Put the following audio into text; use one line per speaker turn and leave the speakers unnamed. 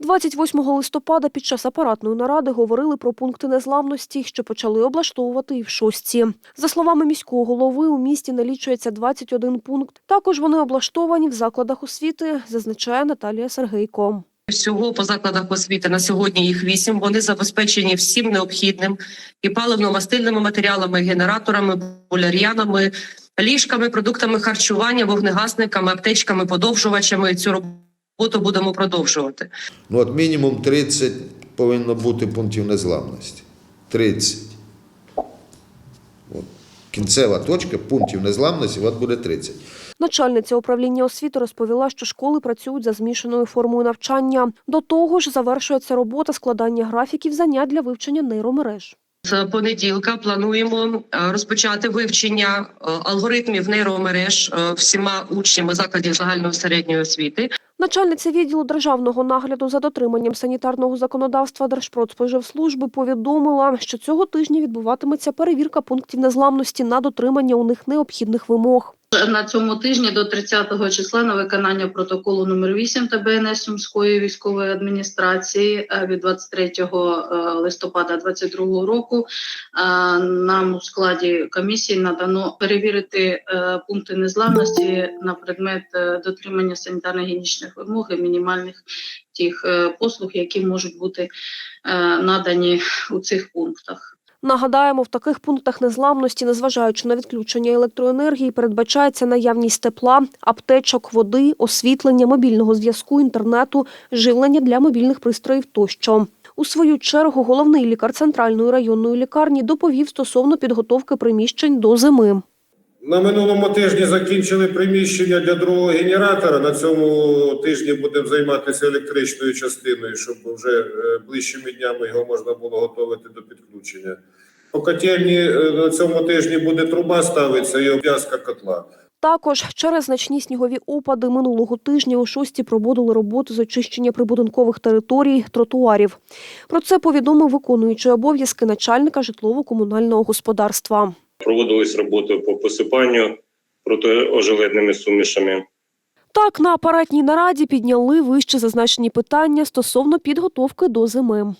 28 листопада під час апаратної наради говорили про пункти незламності, що почали облаштовувати і в шостці. За словами міського голови, у місті налічується 21 пункт. Також вони облаштовані в закладах освіти, зазначає Наталія Сергейко.
Всього по закладах освіти на сьогодні їх вісім. Вони забезпечені всім необхідним і паливно-мастильними матеріалами, генераторами, буляр'янами, ліжками, продуктами харчування, вогнегасниками, аптечками, подовжувачами. Цю роботу будемо продовжувати.
Ну, от мінімум 30 повинно бути пунктів незламності. 30. От. Кінцева точка пунктів незламності от буде 30.
Начальниця управління освіти розповіла, що школи працюють за змішаною формою навчання. До того ж, завершується робота складання графіків занять для вивчення нейромереж.
З понеділка плануємо е, розпочати вивчення е, алгоритмів нейромереж е, всіма учнями закладів загальної середньої освіти.
Начальниця відділу державного нагляду за дотриманням санітарного законодавства Держпродспоживслужби повідомила, що цього тижня відбуватиметься перевірка пунктів незламності на дотримання у них необхідних вимог.
На цьому тижні до 30 числа на виконання протоколу номер 8 ТБНС Сумської військової адміністрації е, від 23 е, листопада 2022 року е, нам у складі комісії надано перевірити пункти незламності на предмет дотримання санітарно-гігієнічних вимог і мінімальних тих послуг, які можуть бути надані у цих пунктах.
Нагадаємо, в таких пунктах незламності, незважаючи на відключення електроенергії, передбачається наявність тепла, аптечок, води, освітлення, мобільного зв'язку, інтернету, живлення для мобільних пристроїв тощо. У свою чергу головний лікар центральної районної лікарні доповів стосовно підготовки приміщень до зими.
На минулому тижні закінчили приміщення для другого генератора. На цьому тижні будемо займатися електричною частиною, щоб вже е, ближчими днями його можна було готувати до підключення. По котельні е, на цьому тижні буде труба ставитися і обв'язка котла.
Також через значні снігові опади минулого тижня у шості проводили роботи з очищення прибудинкових територій, тротуарів. Про це повідомив виконуючий обов'язки начальника житлово-комунального господарства.
Проводились роботи по посипанню протиожеледними сумішами.
Так, на апаратній нараді підняли вище зазначені питання стосовно підготовки до зими.